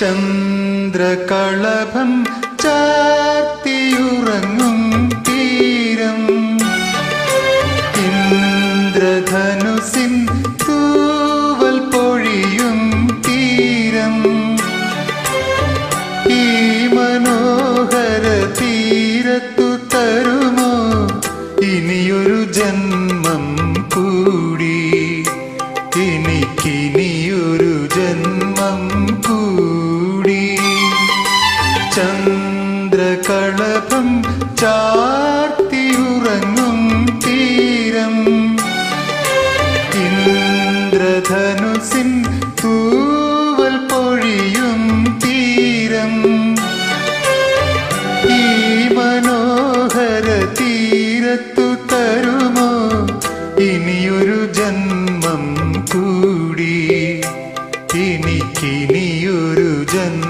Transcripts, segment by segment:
ചന്ദ്രകളഭം ചാത്തിയുറങ്ങും തീരം. ഇന്ദ്രധനുസിൻ തൂവൽ പൊഴിയും തീരം. ഈ മനോഹര തീരത്തു തരുമോ ഈ മനോഹര തീരത്തു ഇനിയൊരു ജന്മം കൂടി. എനിക്കിനിയൊരു ജന്മം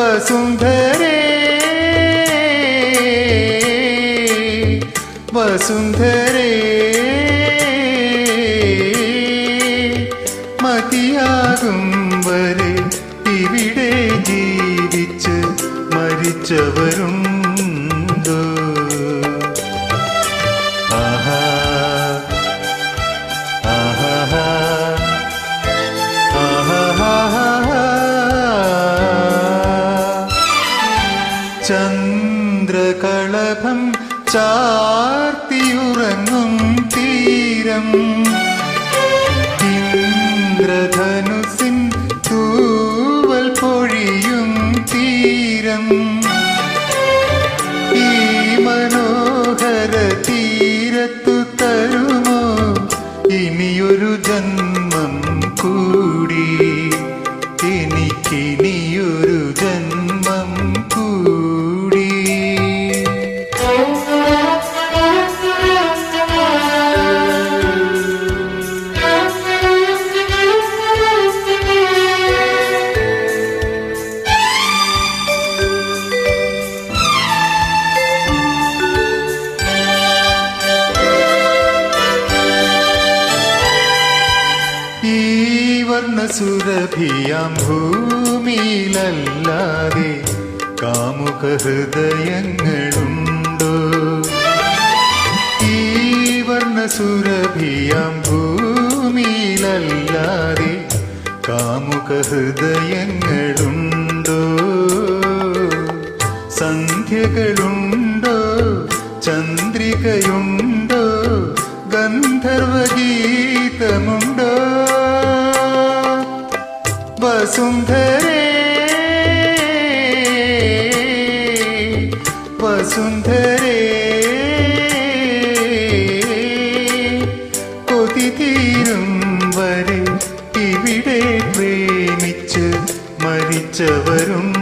വസുന്ധരേ വസുന്ധരേ മതിയാകും വരെ ഇവിടെ ജീവിച്ച് മരിച്ചവരുണ്ടോ? ചന്ദ്രകളഭം ചാർത്തിയുറങ്ങും തീരം. ഇന്ദ്രധനുസിൻ തൂവൽ പൊഴിയും തീരം. ഈ മനോഹര തീരത്തു വർണസുരഭിയാം ഭൂമിയിലല്ലാതെ കാമുക ഹൃദയങ്ങളുണ്ടോ? ഈ വർണസുരഭിയാം ഭൂമിയിലല്ലാതെ കാമുക ഹൃദയങ്ങളുണ്ടോ? സന്ധ്യകളുണ്ടോ ചന്ദ്രികയുണ്ടോ? ഗന്ധർവഗീതമുണ്ടോ? വസുന്ധരേ വസുന്ധരേ കൊതി തീരും വരെ ഇവിടെ പ്രേമിച്ച് മരിച്ചവരുണ്ടോ?